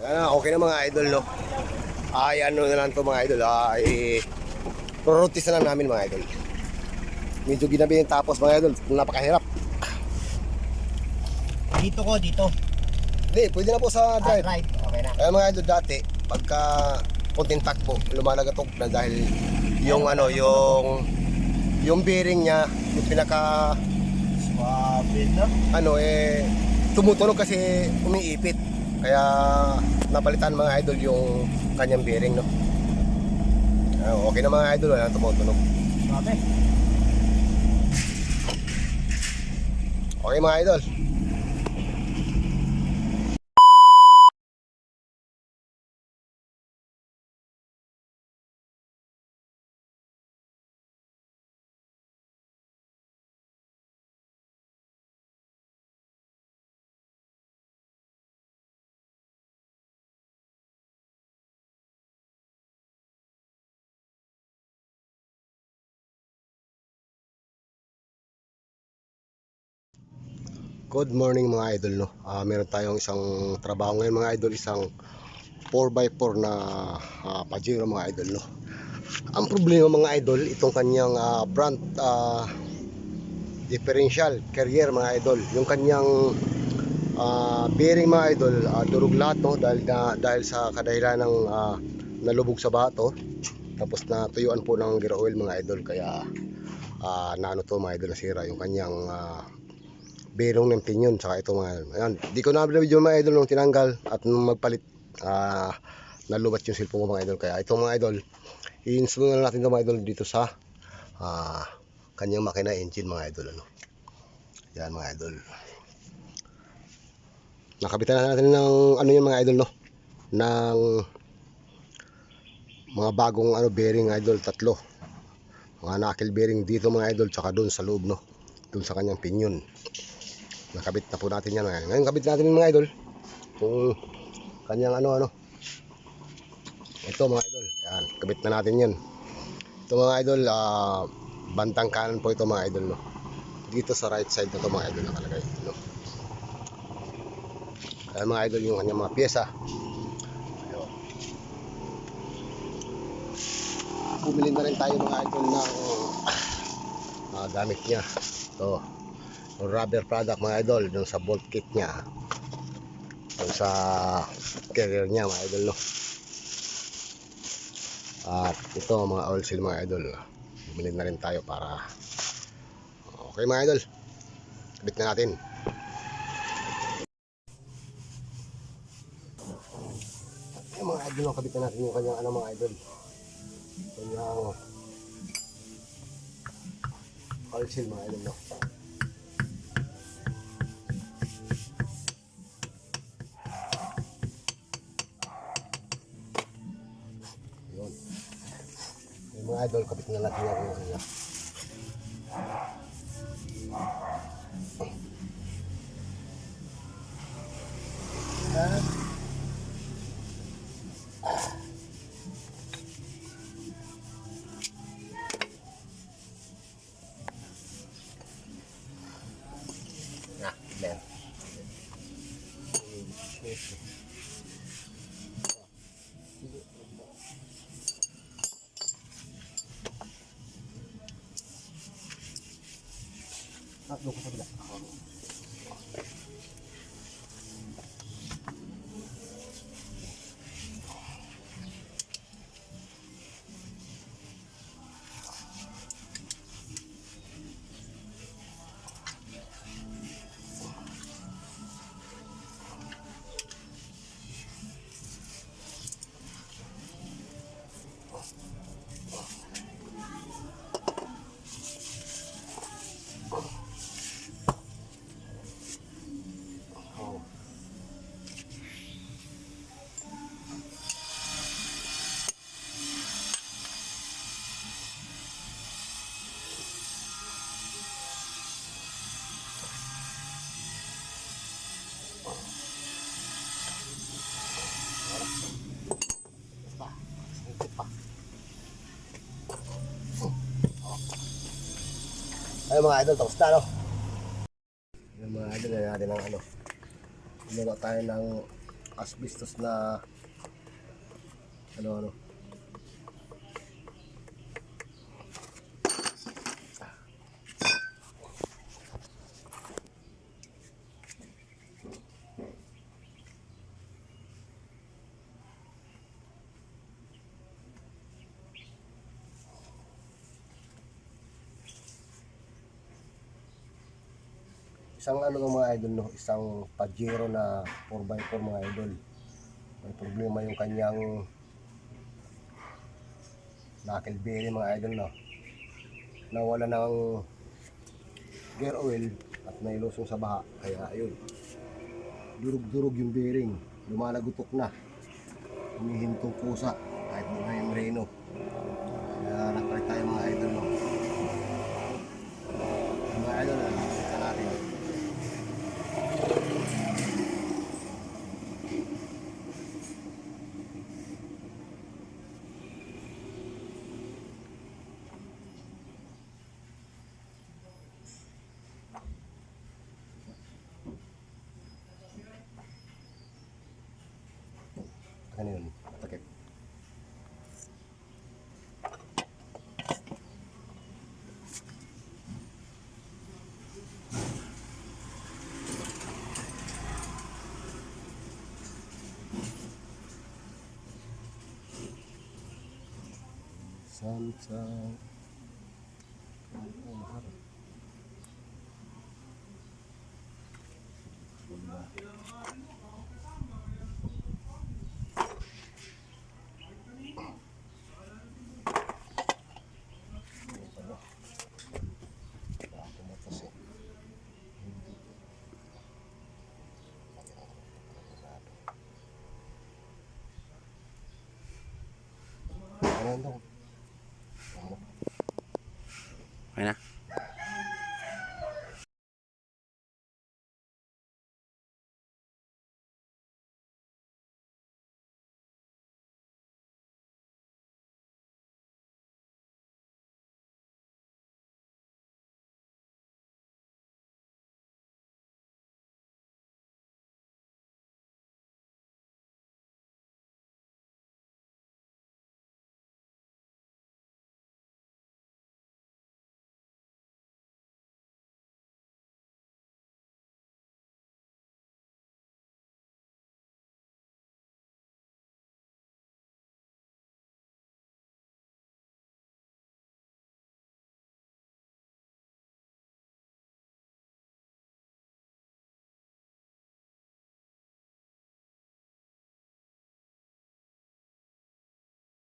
Ayan, okay na mga idol, no? Ay, ano na lang to mga idol, ay prorotis na lang namin mga idol. Medyo ginabi yung tapos mga idol, napakahirap. Dito ko, dito. Hindi, pwede na po sa Ah, drive. right. Okay na. Kaya mga idol dati, pagka konting takbo, lumalagatok na dahil yung ano, yung yung bearing niya, yung pinaka Swabe na. ano eh tumutunog kasi umiipit. Kaya napalitan mga idol yung kanyang bearing no. Ah, okay na mga idol, wala tumutunog. Swabe. Okay mga idol. Good morning mga idol no. Ah, meron tayong isang trabaho ngayon mga idol, isang 4x4 na ah, Pajero mga idol no. Ang problema mga idol, itong kanyang ah, front ah, differential carrier mga idol, yung kanyang ah, bearing mga idol, ah, durog lahat no dahil na, dahil sa kadahilan ng ah, nalubog sa bato. Tapos na tuyuan po ng gear oil mga idol kaya ah, naano to mga idol nasira yung kanyang ah, bearing ng pinyon saka ito mga ayan di ko na video mga idol nung tinanggal at nung magpalit ah nalubat yung cellphone ko mga idol. Kaya ito mga idol i-install na natin ito mga idol dito sa ah kanyang makina engine mga idol ano. Yan mga idol. Nakabitan na natin ng ano yung mga idol no? Ng mga bagong ano bearing idol tatlo. Mga knuckle bearing dito mga idol tsaka doon sa loob no? Doon sa kanyang pinyon nakabit na po natin yan ngayon. Ngayon kabit natin mga idol. Kung kanyang ano ano. Ito mga idol. Yan, kabit na natin yan. Ito mga idol, ah, bantang kanan po ito mga idol no. Dito sa right side na to mga idol nakalagay no. Kaya mga idol yung kanyang mga pyesa. Ayun. Bumili na rin tayo mga idol ng ah, gamit niya. Ito yung rubber product mga idol dun sa bolt kit niya. Dun sa carrier niya mga idol no? At ito mga oil seal mga idol. Bumili na rin tayo para okay mga idol. Kabit na natin. Yung mga idol kabit na natin yung kanyang ano mga idol. Kanyang oil seal mga idol no idol, kapit na natin yung ano niya. Ah, Ay mga idol, tapos na no? Yung mga idol na natin ng ano. Gumawa tayo ng asbestos na ano ano. Isang ano ng mga idol no, isang Pajero na 4x4 mga idol. May problema yung kanyang knuckle bearing mga idol no. Nawala ng gear oil at nailusong sa baha. Kaya ayun. Durug-durug yung bearing. Lumalagutok na. Humihintong pusa kahit muna yung reno. Kaya nagpalit tayo mga idol no. Ano yun? Takip. Samsung. Oh, mahal. Vậy nè.